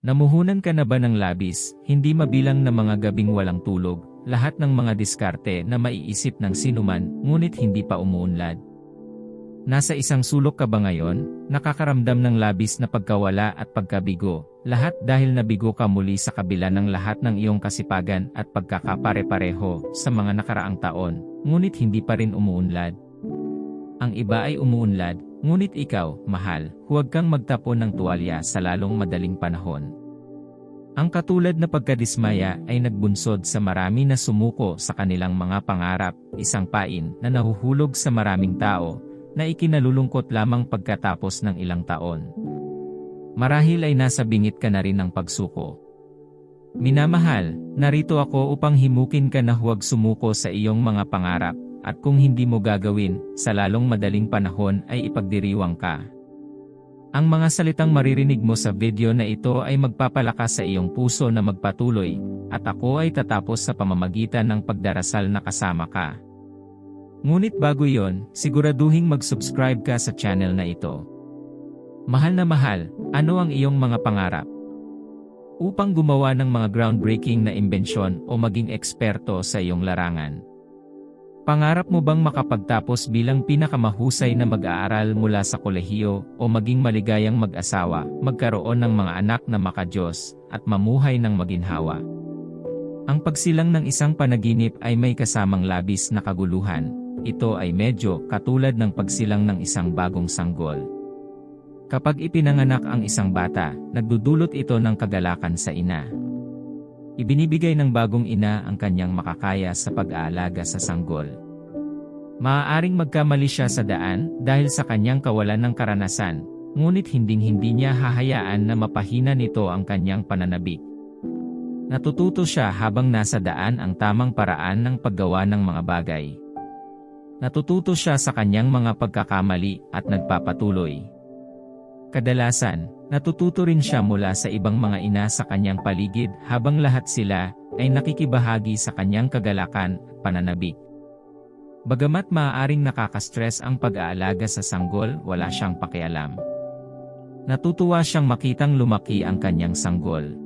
Namuhunan ka na ba ng labis, hindi mabilang na mga gabing walang tulog, lahat ng mga diskarte na maiisip ng sinuman, ngunit hindi pa umuunlad? Nasa isang sulok ka ba ngayon, nakakaramdam ng labis na pagkawala at pagkabigo, lahat dahil nabigo ka muli sa kabila ng lahat ng iyong kasipagan at pagkakapare-pareho sa mga nakaraang taon, ngunit hindi pa rin umuunlad. Ang iba ay umuunlad, ngunit ikaw, mahal, huwag kang magtapon ng tuwalya sa lalong madaling panahon. Ang katulad na pagkadismaya ay nagbunsod sa marami na sumuko sa kanilang mga pangarap, isang pain na nahuhulog sa maraming tao, na ikinalulungkot lamang pagkatapos ng ilang taon. Marahil ay nasa bingit ka na rin ng pagsuko. Minamahal, narito ako upang himukin ka na huwag sumuko sa iyong mga pangarap, at kung hindi mo gagawin, sa lalong madaling panahon ay ipagdiriwang ka. Ang mga salitang maririnig mo sa video na ito ay magpapalakas sa iyong puso na magpatuloy, at ako ay tatapos sa pamamagitan ng pagdarasal na kasama ka. Ngunit bago yon, siguraduhing mag-subscribe ka sa channel na ito. Mahal na mahal, ano ang iyong mga pangarap? Upang gumawa ng mga groundbreaking na imbensyon o maging eksperto sa iyong larangan. Pangarap mo bang makapagtapos bilang pinakamahusay na mag-aaral mula sa kolehiyo o maging maligayang mag-asawa, magkaroon ng mga anak na makajos, at mamuhay ng maginhawa? Ang pagsilang ng isang panaginip ay may kasamang labis na kaguluhan, ito ay medyo katulad ng pagsilang ng isang bagong sanggol. Kapag ipinanganak ang isang bata, nagdudulot ito ng kagalakan sa ina. Ibinibigay ng bagong ina ang kanyang makakaya sa pag-aalaga sa sanggol. Maaaring magkamali siya sa daan dahil sa kanyang kawalan ng karanasan, ngunit hinding-hindi niya hahayaan na mapahina nito ang kanyang pananabik. Natututo siya habang nasa daan ang tamang paraan ng paggawa ng mga bagay. Natututo siya sa kanyang mga pagkakamali at nagpapatuloy. Kadalasan, natututo rin siya mula sa ibang mga ina sa kanyang paligid habang lahat sila ay nakikibahagi sa kanyang kagalakan at pananabik. Bagamat maaaring nakakastress ang pag-aalaga sa sanggol, wala siyang pakialam. Natutuwa siyang makitang lumaki ang kanyang sanggol.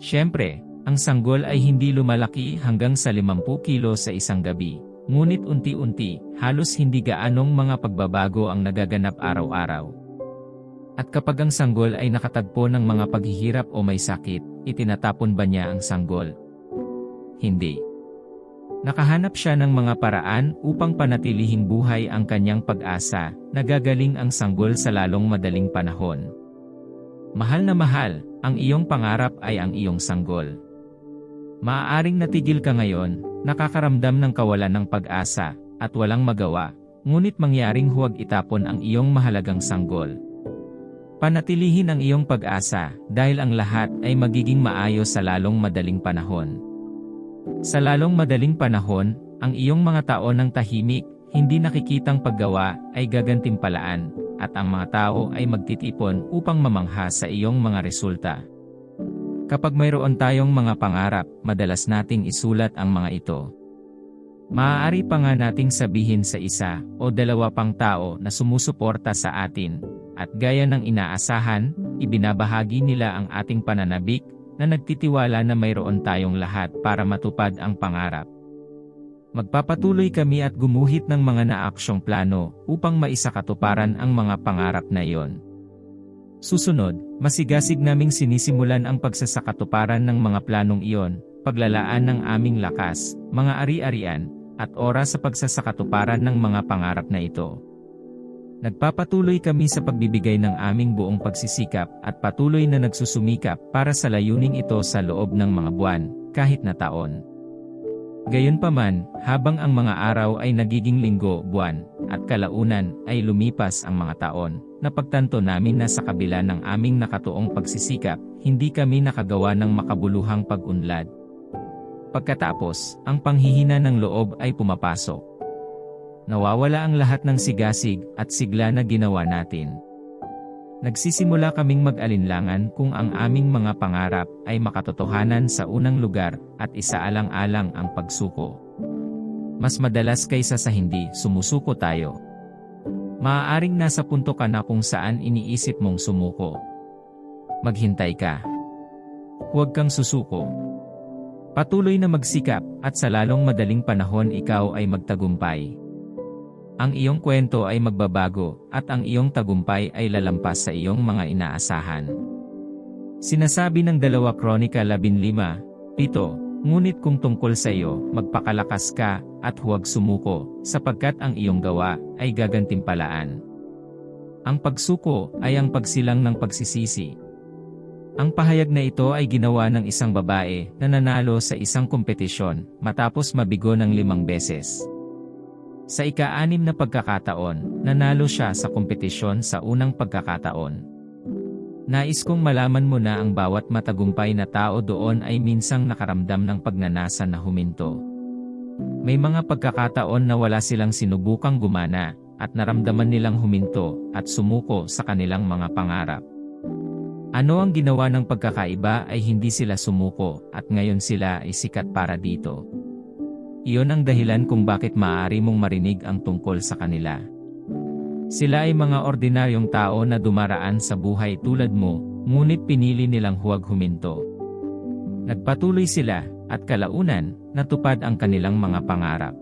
Siyempre, ang sanggol ay hindi lumalaki hanggang sa 50 kilo sa isang gabi, ngunit unti-unti, halos hindi gaanong mga pagbabago ang nagaganap araw-araw. At kapag ang sanggol ay nakatagpo ng mga paghihirap o may sakit, itinatapon ba niya ang sanggol? Hindi. Nakahanap siya ng mga paraan upang panatilihing buhay ang kanyang pag-asa, nagagaling ang sanggol sa lalong madaling panahon. Mahal na mahal, ang iyong pangarap ay ang iyong sanggol. Maaaring natigil ka ngayon, nakakaramdam ng kawalan ng pag-asa, at walang magawa, ngunit mangyaring huwag itapon ang iyong mahalagang sanggol. Panatilihin ang iyong pag-asa, dahil ang lahat ay magiging maayos sa lalong madaling panahon. Sa lalong madaling panahon, ang iyong mga taon ng tahimik, hindi nakikitang paggawa, ay gagantimpalaan, at ang mga tao ay magtitipon upang mamangha sa iyong mga resulta. Kapag mayroon tayong mga pangarap, madalas nating isulat ang mga ito. Maaari pa nga nating sabihin sa isa o dalawa pang tao na sumusuporta sa atin, at gaya ng inaasahan, ibinabahagi nila ang ating pananabik na nagtitiwala na mayroon tayong lahat para matupad ang pangarap. Magpapatuloy kami at gumuhit ng mga naaksyong plano upang maisakatuparan ang mga pangarap na iyon. Susunod, masigasig naming sinisimulan ang pagsasakatuparan ng mga planong iyon, paglalaan ng aming lakas, mga ari-arian, at oras sa pagsasakatuparan ng mga pangarap na ito. Nagpapatuloy kami sa pagbibigay ng aming buong pagsisikap at patuloy na nagsusumikap para sa layuning ito sa loob ng mga buwan, kahit na taon. Gayunpaman, habang ang mga araw ay nagiging linggo, buwan, at kalaunan ay lumipas ang mga taon, napagtanto namin na sa kabila ng aming nakatuong pagsisikap, hindi kami nakagawa ng makabuluhang pag-unlad. Pagkatapos, ang panghihina ng loob ay pumapasok. Nawawala ang lahat ng sigasig at sigla na ginawa natin. Nagsisimula kaming mag-alinlangan kung ang aming mga pangarap ay makatotohanan sa unang lugar at isaalang-alang ang pagsuko. Mas madalas kaysa sa hindi, sumusuko tayo. Maaaring nasa punto ka na kung saan iniisip mong sumuko. Maghintay ka. huwag kang susuko. Patuloy na magsikap at sa lalong madaling panahon ikaw ay magtagumpay. Ang iyong kwento ay magbabago at ang iyong tagumpay ay lalampas sa iyong mga inaasahan. Sinasabi ng dalawa Kronika 15, 7, Ngunit kung tungkol sa iyo, magpakalakas ka, at huwag sumuko, sapagkat ang iyong gawa, ay gagantimpalaan. Ang pagsuko, ay ang pagsilang ng pagsisisi. Ang pahayag na ito ay ginawa ng isang babae, na nanalo sa isang kompetisyon, matapos mabigo ng limang beses. Sa ika-anim na pagkakataon, nanalo siya sa kompetisyon sa unang pagkakataon. Nais kong malaman mo na ang bawat matagumpay na tao doon ay minsang nakaramdam ng pagnanasa na huminto. May mga pagkakataon na wala silang sinubukang gumana, at naramdaman nilang huminto at sumuko sa kanilang mga pangarap. Ano ang ginawa ng pagkakaiba ay hindi sila sumuko at ngayon sila ay sikat para dito. Iyon ang dahilan kung bakit maaari mong marinig ang tungkol sa kanila. Sila ay mga ordinaryong tao na dumaraan sa buhay tulad mo, ngunit pinili nilang huwag huminto. Nagpatuloy sila, at kalaunan, natupad ang kanilang mga pangarap.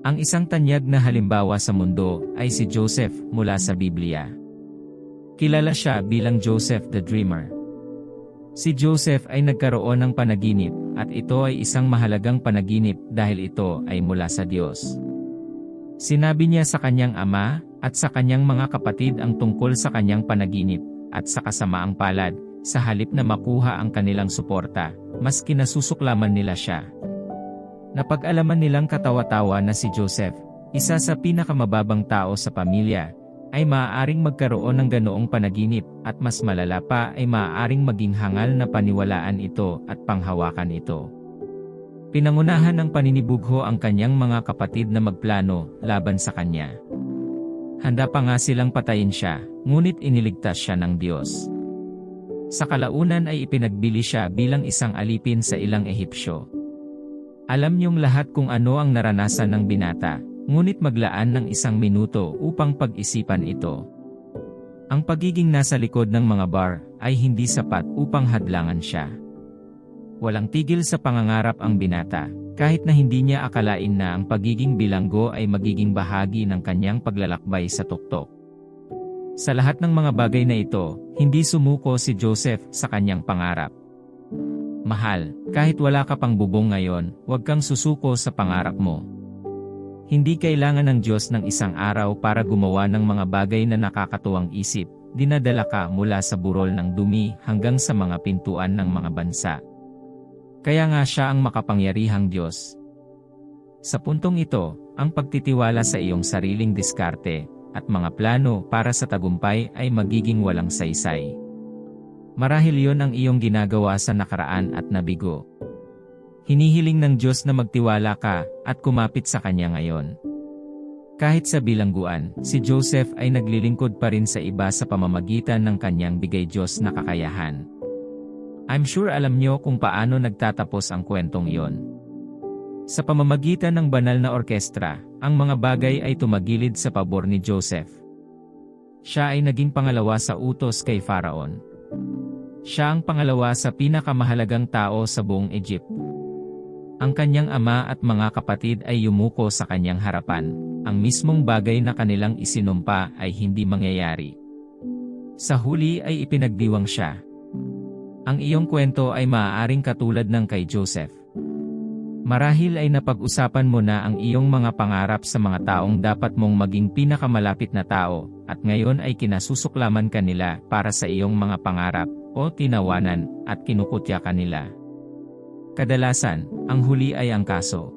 Ang isang tanyag na halimbawa sa mundo ay si Joseph mula sa Biblia. Kilala siya bilang Joseph the Dreamer. Si Joseph ay nagkaroon ng panaginip at ito ay isang mahalagang panaginip dahil ito ay mula sa Diyos. Sinabi niya sa kanyang ama at sa kanyang mga kapatid ang tungkol sa kanyang panaginip at sa kasamaang palad, sa halip na makuha ang kanilang suporta, mas kinasusuklaman nila siya. Napag-alaman nilang katawa-tawa na si Joseph, isa sa pinakamababang tao sa pamilya, ay maaaring magkaroon ng ganoong panaginip at mas malala pa ay maaaring maging hangal na paniwalaan ito at panghawakan ito. Pinangunahan ng paninibugho ang kanyang mga kapatid na magplano laban sa kanya. Handa pa nga silang patayin siya, ngunit iniligtas siya ng Diyos. Sa kalaunan ay ipinagbili siya bilang isang alipin sa ilang Ehipsyo. Alam niyong lahat kung ano ang naranasan ng binata, ngunit maglaan ng isang minuto upang pag-isipan ito. Ang pagiging nasa likod ng mga bar ay hindi sapat upang hadlangan siya. Walang tigil sa pangangarap ang binata, kahit na hindi niya akalain na ang pagiging bilanggo ay magiging bahagi ng kanyang paglalakbay sa tuktok. Sa lahat ng mga bagay na ito, hindi sumuko si Joseph sa kanyang pangarap. Mahal, kahit wala ka pang bubong ngayon, huwag kang susuko sa pangarap mo. Hindi kailangan ng Diyos ng isang araw para gumawa ng mga bagay na nakakatuwang isip, dinadala ka mula sa burol ng dumi hanggang sa mga pintuan ng mga bansa. Kaya nga siya ang makapangyarihang Diyos. Sa puntong ito, ang pagtitiwala sa iyong sariling diskarte at mga plano para sa tagumpay ay magiging walang saysay. Marahil yon ang iyong ginagawa sa nakaraan at nabigo. Hinihiling ng Diyos na magtiwala ka at kumapit sa Kanya ngayon. Kahit sa bilangguan, si Joseph ay naglilingkod pa rin sa iba sa pamamagitan ng kanyang bigay Diyos na kakayahan. I'm sure alam nyo kung paano nagtatapos ang kwentong iyon. Sa pamamagitan ng banal na orkestra, ang mga bagay ay tumagilid sa pabor ni Joseph. Siya ay naging pangalawa sa utos kay Faraon. Siya ang pangalawa sa pinakamahalagang tao sa buong Egypt. Ang kanyang ama at mga kapatid ay yumuko sa kanyang harapan, ang mismong bagay na kanilang isinumpa ay hindi mangyayari. Sa huli ay ipinagdiwang siya. Ang iyong kwento ay maaaring katulad ng kay Joseph. Marahil ay napag-usapan mo na ang iyong mga pangarap sa mga taong dapat mong maging pinakamalapit na tao, at ngayon ay kinasusuklaman ka nila para sa iyong mga pangarap, o tinawanan, at kinukutya ka nila. Kadalasan, ang huli ay ang kaso.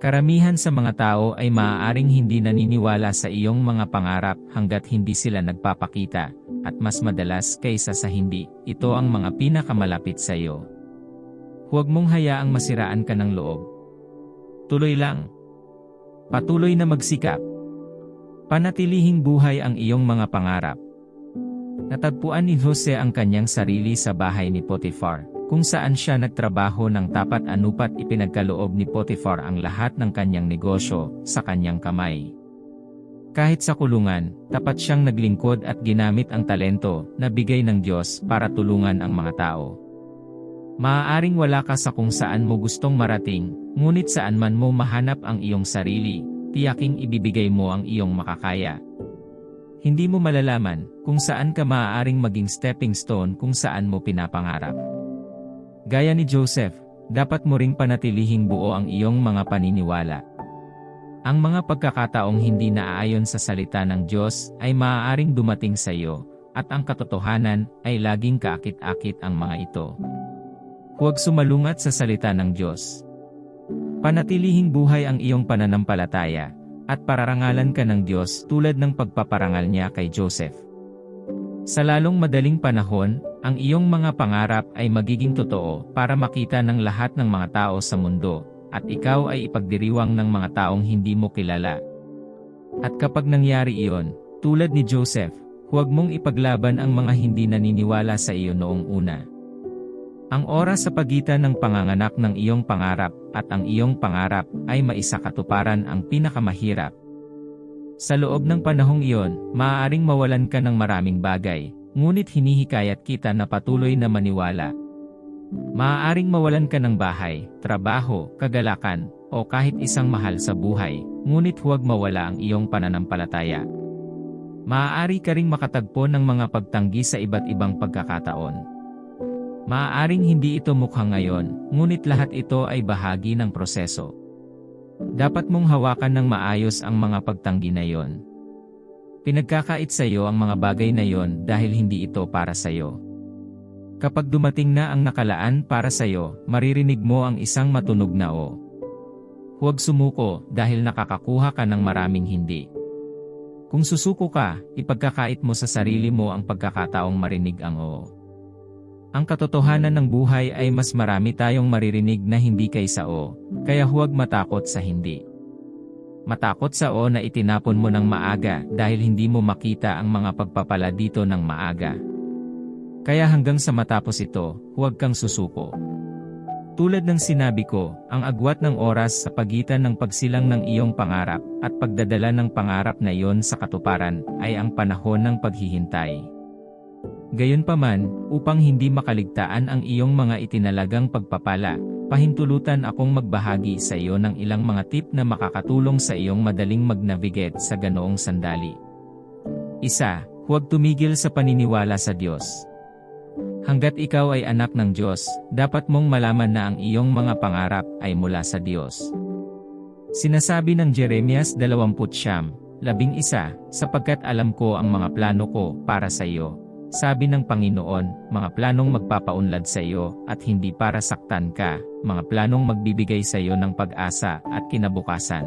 Karamihan sa mga tao ay maaaring hindi naniniwala sa iyong mga pangarap hanggat hindi sila nagpapakita, at mas madalas kaysa sa hindi, ito ang mga pinakamalapit sa iyo. Huwag mong hayaang masiraan ka ng loob. Tuloy lang. Patuloy na magsikap. Panatilihing buhay ang iyong mga pangarap. Natagpuan ni Jose ang kanyang sarili sa bahay ni Potiphar, kung saan siya nagtrabaho ng tapat anupat ipinagkaloob ni Potiphar ang lahat ng kanyang negosyo sa kanyang kamay. Kahit sa kulungan, tapat siyang naglingkod at ginamit ang talento na bigay ng Diyos para tulungan ang mga tao. Maaaring wala ka sa kung saan mo gustong marating, ngunit saan man mo mahanap ang iyong sarili, tiyaking ibibigay mo ang iyong makakaya. Hindi mo malalaman kung saan ka maaaring maging stepping stone kung saan mo pinapangarap. Gaya ni Joseph, dapat mo ring panatilihing buo ang iyong mga paniniwala. Ang mga pagkakataong hindi naaayon sa salita ng Diyos ay maaaring dumating sa iyo, at ang katotohanan ay laging kaakit-akit ang mga ito. Huwag sumalungat sa salita ng Diyos. Panatilihing buhay ang iyong pananampalataya, at pararangalan ka ng Diyos tulad ng pagpaparangal niya kay Joseph. Sa lalong madaling panahon, ang iyong mga pangarap ay magiging totoo para makita ng lahat ng mga tao sa mundo, at ikaw ay ipagdiriwang ng mga taong hindi mo kilala. At kapag nangyari iyon, tulad ni Joseph, huwag mong ipaglaban ang mga hindi naniniwala sa iyo noong una. Ang oras sa pagitan ng panganganak ng iyong pangarap at ang iyong pangarap ay maisakatuparan ang pinakamahirap. Sa loob ng panahong iyon, maaaring mawalan ka ng maraming bagay, ngunit hinihikayat kita na patuloy na maniwala. Maaaring mawalan ka ng bahay, trabaho, kagalakan, o kahit isang mahal sa buhay, ngunit huwag mawala ang iyong pananampalataya. Maaari ka ring makatagpo ng mga pagtanggi sa iba't ibang pagkakataon. Maaaring hindi ito mukhang ngayon, ngunit lahat ito ay bahagi ng proseso. Dapat mong hawakan ng maayos ang mga pagtanggi na yon. Pinagkakait sa iyo ang mga bagay na yon dahil hindi ito para sa iyo. Kapag dumating na ang nakalaan para sa iyo, maririnig mo ang isang matunog na o. Huwag sumuko dahil nakakakuha ka ng maraming hindi. Kung susuko ka, ipagkakait mo sa sarili mo ang pagkakataong marinig ang oo. Ang katotohanan ng buhay ay mas marami tayong maririnig na hindi kaysa o, kaya huwag matakot sa hindi. Matakot sa o na itinapon mo ng maaga dahil hindi mo makita ang mga pagpapala dito ng maaga. Kaya hanggang sa matapos ito, huwag kang susuko. Tulad ng sinabi ko, ang agwat ng oras sa pagitan ng pagsilang ng iyong pangarap at pagdadala ng pangarap na iyon sa katuparan ay ang panahon ng paghihintay. Gayunpaman, upang hindi makaligtaan ang iyong mga itinalagang pagpapala, pahintulutan akong magbahagi sa iyo ng ilang mga tip na makakatulong sa iyong madaling mag-navigate sa ganoong sandali. Isa, huwag tumigil sa paniniwala sa Diyos. Hanggat ikaw ay anak ng Diyos, dapat mong malaman na ang iyong mga pangarap ay mula sa Diyos. Sinasabi ng Jeremias 20, labing isa, sapagkat alam ko ang mga plano ko para sa iyo, sabi ng Panginoon, mga planong magpapaunlad sa iyo at hindi para saktan ka, mga planong magbibigay sa iyo ng pag-asa at kinabukasan.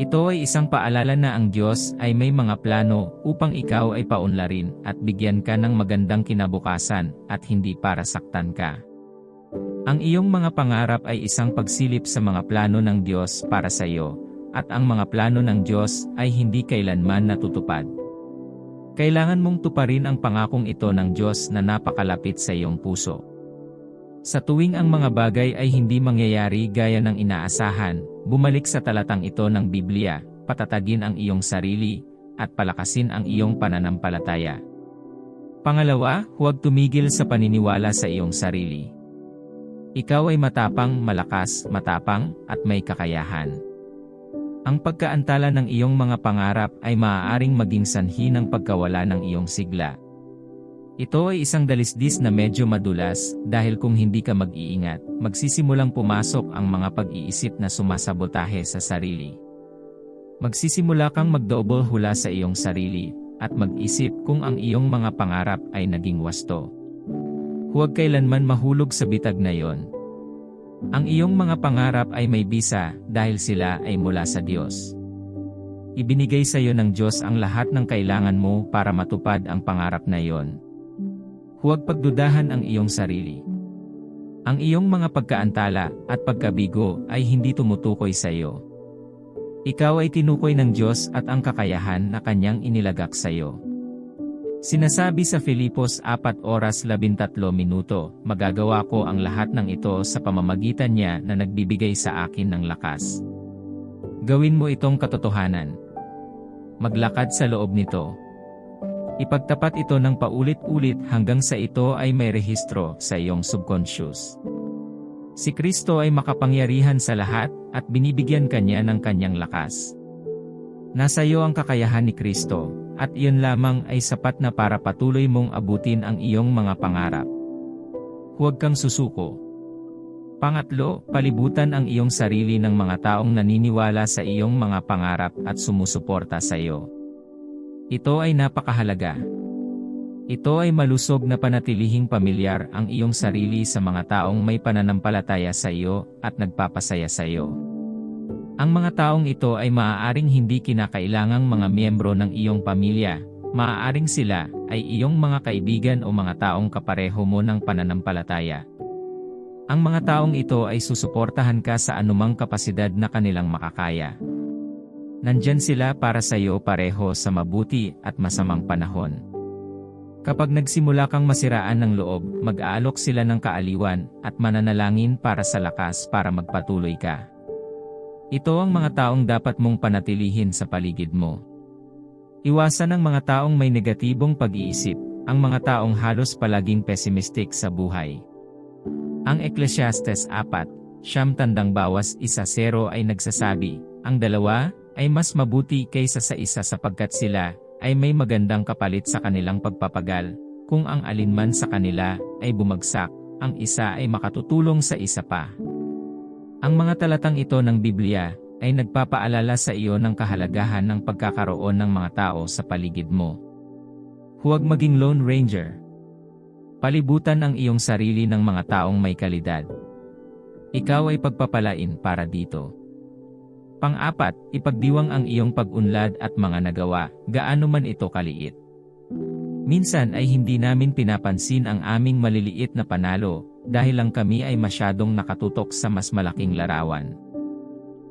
Ito ay isang paalala na ang Diyos ay may mga plano upang ikaw ay paunlarin at bigyan ka ng magandang kinabukasan at hindi para saktan ka. Ang iyong mga pangarap ay isang pagsilip sa mga plano ng Diyos para sa iyo, at ang mga plano ng Diyos ay hindi kailanman natutupad. Kailangan mong tuparin ang pangakong ito ng Diyos na napakalapit sa iyong puso. Sa tuwing ang mga bagay ay hindi mangyayari gaya ng inaasahan, bumalik sa talatang ito ng Biblia, patatagin ang iyong sarili, at palakasin ang iyong pananampalataya. Pangalawa, huwag tumigil sa paniniwala sa iyong sarili. Ikaw ay matapang, malakas, matapang, at may kakayahan. Ang pagkaantala ng iyong mga pangarap ay maaaring maging sanhi ng pagkawala ng iyong sigla. Ito ay isang dalisdis na medyo madulas dahil kung hindi ka mag-iingat, magsisimulang pumasok ang mga pag-iisip na sumasabotahe sa sarili. Magsisimula kang magdouble hula sa iyong sarili at mag-isip kung ang iyong mga pangarap ay naging wasto. Huwag kailanman mahulog sa bitag na yon ang iyong mga pangarap ay may bisa dahil sila ay mula sa Diyos. Ibinigay sa iyo ng Diyos ang lahat ng kailangan mo para matupad ang pangarap na iyon. Huwag pagdudahan ang iyong sarili. Ang iyong mga pagkaantala at pagkabigo ay hindi tumutukoy sa iyo. Ikaw ay tinukoy ng Diyos at ang kakayahan na Kanyang inilagak sa iyo. Sinasabi sa Filipos 4 oras 13 minuto, magagawa ko ang lahat ng ito sa pamamagitan niya na nagbibigay sa akin ng lakas. Gawin mo itong katotohanan. Maglakad sa loob nito. Ipagtapat ito ng paulit-ulit hanggang sa ito ay may rehistro sa iyong subconscious. Si Kristo ay makapangyarihan sa lahat at binibigyan kanya ng kanyang lakas. Nasa iyo ang kakayahan ni Kristo, at iyon lamang ay sapat na para patuloy mong abutin ang iyong mga pangarap. Huwag kang susuko. Pangatlo, palibutan ang iyong sarili ng mga taong naniniwala sa iyong mga pangarap at sumusuporta sa iyo. Ito ay napakahalaga. Ito ay malusog na panatilihing pamilyar ang iyong sarili sa mga taong may pananampalataya sa iyo at nagpapasaya sa iyo. Ang mga taong ito ay maaaring hindi kinakailangang mga miyembro ng iyong pamilya, maaaring sila ay iyong mga kaibigan o mga taong kapareho mo ng pananampalataya. Ang mga taong ito ay susuportahan ka sa anumang kapasidad na kanilang makakaya. Nandyan sila para sa iyo pareho sa mabuti at masamang panahon. Kapag nagsimula kang masiraan ng loob, mag-aalok sila ng kaaliwan at mananalangin para sa lakas para magpatuloy ka. Ito ang mga taong dapat mong panatilihin sa paligid mo. Iwasan ang mga taong may negatibong pag-iisip, ang mga taong halos palaging pessimistic sa buhay. Ang Ecclesiastes 4, siyam tandang bawas isa zero ay nagsasabi, ang dalawa ay mas mabuti kaysa sa isa sapagkat sila ay may magandang kapalit sa kanilang pagpapagal, kung ang alinman sa kanila ay bumagsak, ang isa ay makatutulong sa isa pa. Ang mga talatang ito ng Biblia ay nagpapaalala sa iyo ng kahalagahan ng pagkakaroon ng mga tao sa paligid mo. Huwag maging Lone Ranger. Palibutan ang iyong sarili ng mga taong may kalidad. Ikaw ay pagpapalain para dito. Pang-apat, ipagdiwang ang iyong pag-unlad at mga nagawa, gaano man ito kaliit. Minsan ay hindi namin pinapansin ang aming maliliit na panalo, dahil lang kami ay masyadong nakatutok sa mas malaking larawan.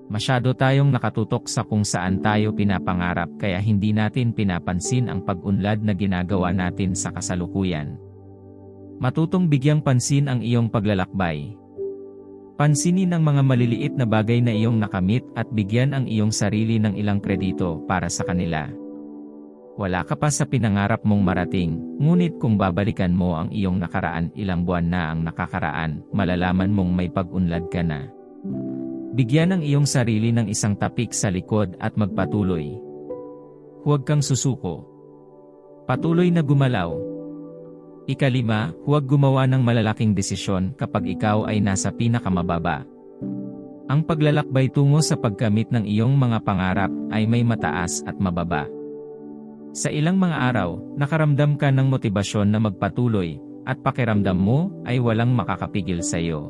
Masyado tayong nakatutok sa kung saan tayo pinapangarap kaya hindi natin pinapansin ang pag-unlad na ginagawa natin sa kasalukuyan. Matutong bigyang pansin ang iyong paglalakbay, Pansinin ang mga maliliit na bagay na iyong nakamit at bigyan ang iyong sarili ng ilang kredito para sa kanila. Wala ka pa sa pinangarap mong marating, ngunit kung babalikan mo ang iyong nakaraan ilang buwan na ang nakakaraan, malalaman mong may pag-unlad ka na. Bigyan ang iyong sarili ng isang tapik sa likod at magpatuloy. Huwag kang susuko. Patuloy na gumalaw, Ikalima, huwag gumawa ng malalaking desisyon kapag ikaw ay nasa pinakamababa. Ang paglalakbay tungo sa pagkamit ng iyong mga pangarap ay may mataas at mababa. Sa ilang mga araw, nakaramdam ka ng motibasyon na magpatuloy, at pakiramdam mo ay walang makakapigil sa iyo.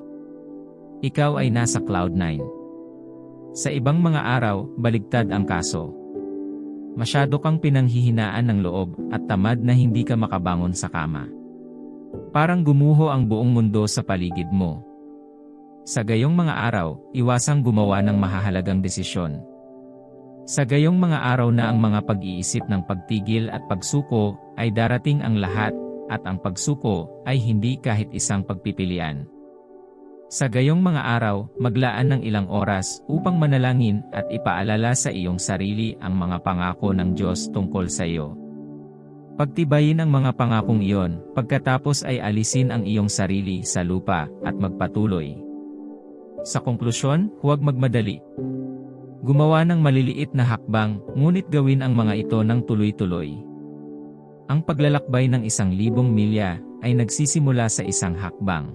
Ikaw ay nasa cloud 9. Sa ibang mga araw, baligtad ang kaso. Masyado kang pinanghihinaan ng loob at tamad na hindi ka makabangon sa kama. Parang gumuho ang buong mundo sa paligid mo. Sa gayong mga araw, iwasang gumawa ng mahahalagang desisyon. Sa gayong mga araw na ang mga pag-iisip ng pagtigil at pagsuko ay darating ang lahat, at ang pagsuko ay hindi kahit isang pagpipilian. Sa gayong mga araw, maglaan ng ilang oras upang manalangin at ipaalala sa iyong sarili ang mga pangako ng Diyos tungkol sa iyo. Pagtibayin ang mga pangakong iyon, pagkatapos ay alisin ang iyong sarili sa lupa at magpatuloy. Sa konklusyon, huwag magmadali. Gumawa ng maliliit na hakbang, ngunit gawin ang mga ito ng tuloy-tuloy. Ang paglalakbay ng isang libong milya ay nagsisimula sa isang hakbang.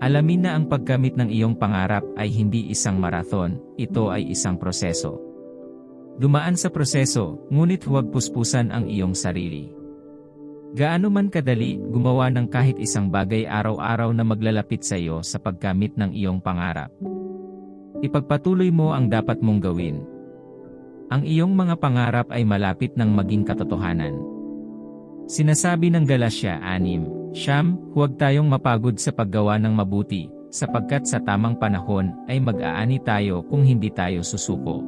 Alamin na ang pagkamit ng iyong pangarap ay hindi isang marathon, ito ay isang proseso. Dumaan sa proseso, ngunit huwag puspusan ang iyong sarili. Gaano man kadali, gumawa ng kahit isang bagay araw-araw na maglalapit sa iyo sa pagkamit ng iyong pangarap. Ipagpatuloy mo ang dapat mong gawin. Ang iyong mga pangarap ay malapit ng maging katotohanan. Sinasabi ng Galasya 6, Siyam, huwag tayong mapagod sa paggawa ng mabuti, sapagkat sa tamang panahon ay mag-aani tayo kung hindi tayo susuko.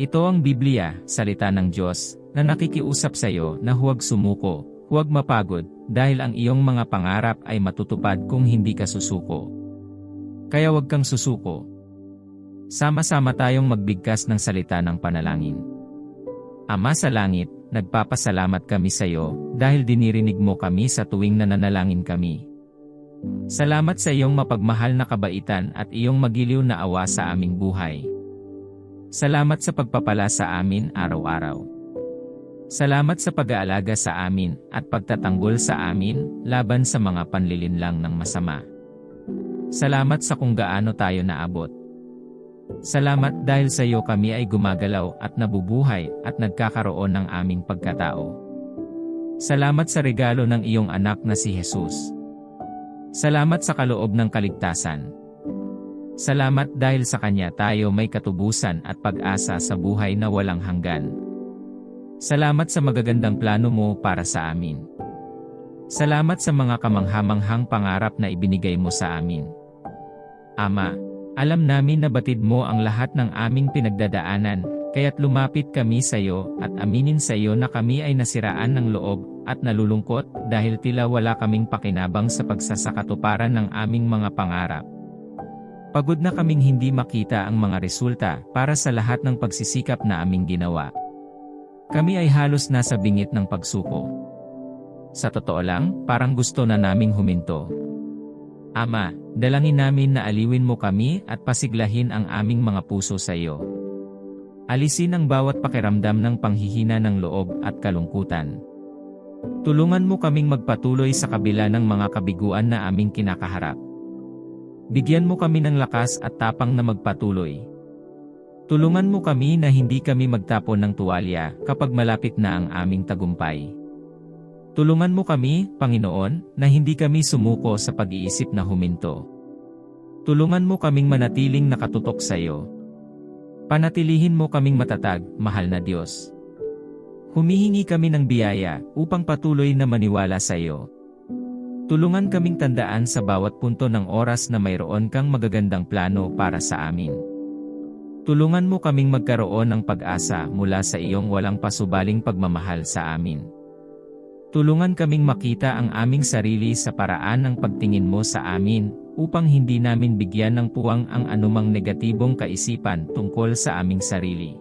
Ito ang Biblia, salita ng Diyos, na nakikiusap sa iyo na huwag sumuko, huwag mapagod, dahil ang iyong mga pangarap ay matutupad kung hindi ka susuko. Kaya huwag kang susuko. Sama-sama tayong magbigkas ng salita ng panalangin. Ama sa langit, nagpapasalamat kami sa iyo dahil dinirinig mo kami sa tuwing nananalangin kami. Salamat sa iyong mapagmahal na kabaitan at iyong magiliw na awa sa aming buhay. Salamat sa pagpapala sa amin araw-araw. Salamat sa pag-aalaga sa amin at pagtatanggol sa amin laban sa mga panlilinlang ng masama. Salamat sa kung gaano tayo naabot. Salamat dahil sa iyo kami ay gumagalaw at nabubuhay at nagkakaroon ng aming pagkatao. Salamat sa regalo ng iyong anak na si Jesus. Salamat sa kaloob ng kaligtasan. Salamat dahil sa Kanya tayo may katubusan at pag-asa sa buhay na walang hanggan. Salamat sa magagandang plano mo para sa amin. Salamat sa mga kamanghamanghang pangarap na ibinigay mo sa amin. Ama, alam namin na batid mo ang lahat ng aming pinagdadaanan, kaya't lumapit kami sa iyo at aminin sa iyo na kami ay nasiraan ng loob at nalulungkot dahil tila wala kaming pakinabang sa pagsasakatuparan ng aming mga pangarap. Pagod na kaming hindi makita ang mga resulta para sa lahat ng pagsisikap na aming ginawa. Kami ay halos nasa bingit ng pagsuko. Sa totoo lang, parang gusto na naming huminto. Ama, dalangin namin na aliwin mo kami at pasiglahin ang aming mga puso sa iyo. Alisin ang bawat pakiramdam ng panghihina ng loob at kalungkutan. Tulungan mo kaming magpatuloy sa kabila ng mga kabiguan na aming kinakaharap. Bigyan mo kami ng lakas at tapang na magpatuloy. Tulungan mo kami na hindi kami magtapon ng tuwalya kapag malapit na ang aming tagumpay. Tulungan mo kami, Panginoon, na hindi kami sumuko sa pag-iisip na huminto. Tulungan mo kaming manatiling nakatutok sa iyo. Panatilihin mo kaming matatag, mahal na Diyos. Humihingi kami ng biyaya upang patuloy na maniwala sa iyo. Tulungan kaming tandaan sa bawat punto ng oras na mayroon kang magagandang plano para sa amin. Tulungan mo kaming magkaroon ng pag-asa mula sa iyong walang pasubaling pagmamahal sa amin. Tulungan kaming makita ang aming sarili sa paraan ng pagtingin mo sa amin, upang hindi namin bigyan ng puwang ang anumang negatibong kaisipan tungkol sa aming sarili.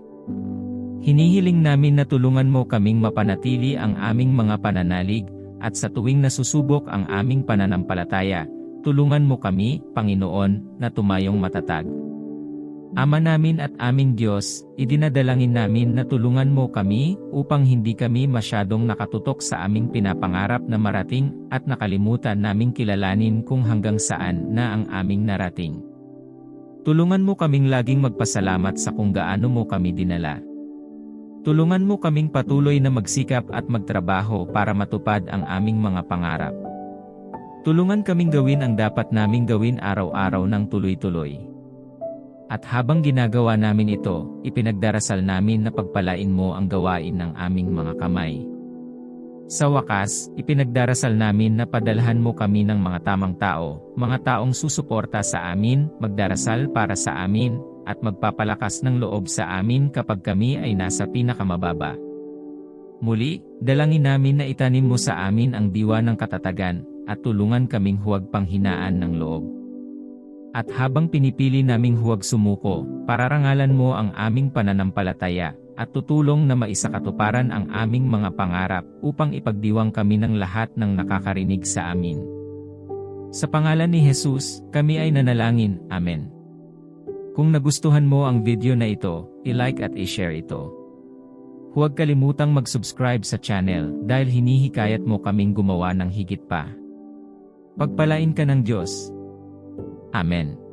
Hinihiling namin na tulungan mo kaming mapanatili ang aming mga pananalig, at sa tuwing nasusubok ang aming pananampalataya, tulungan mo kami, Panginoon, na tumayong matatag. Ama namin at aming Diyos, idinadalangin namin na tulungan mo kami upang hindi kami masyadong nakatutok sa aming pinapangarap na marating at nakalimutan naming kilalanin kung hanggang saan na ang aming narating. Tulungan mo kaming laging magpasalamat sa kung gaano mo kami dinala. Tulungan mo kaming patuloy na magsikap at magtrabaho para matupad ang aming mga pangarap. Tulungan kaming gawin ang dapat naming gawin araw-araw ng tuloy-tuloy. At habang ginagawa namin ito, ipinagdarasal namin na pagpalain mo ang gawain ng aming mga kamay. Sa wakas, ipinagdarasal namin na padalhan mo kami ng mga tamang tao, mga taong susuporta sa amin, magdarasal para sa amin, at magpapalakas ng loob sa amin kapag kami ay nasa pinakamababa. Muli, dalangin namin na itanim mo sa amin ang diwa ng katatagan, at tulungan kaming huwag panghinaan ng loob. At habang pinipili naming huwag sumuko, pararangalan mo ang aming pananampalataya, at tutulong na maisakatuparan ang aming mga pangarap upang ipagdiwang kami ng lahat ng nakakarinig sa amin. Sa pangalan ni Jesus, kami ay nanalangin, Amen. Kung nagustuhan mo ang video na ito, i-like at i-share ito. Huwag kalimutang mag-subscribe sa channel dahil hinihikayat mo kaming gumawa ng higit pa. Pagpalain ka ng Diyos. Amen.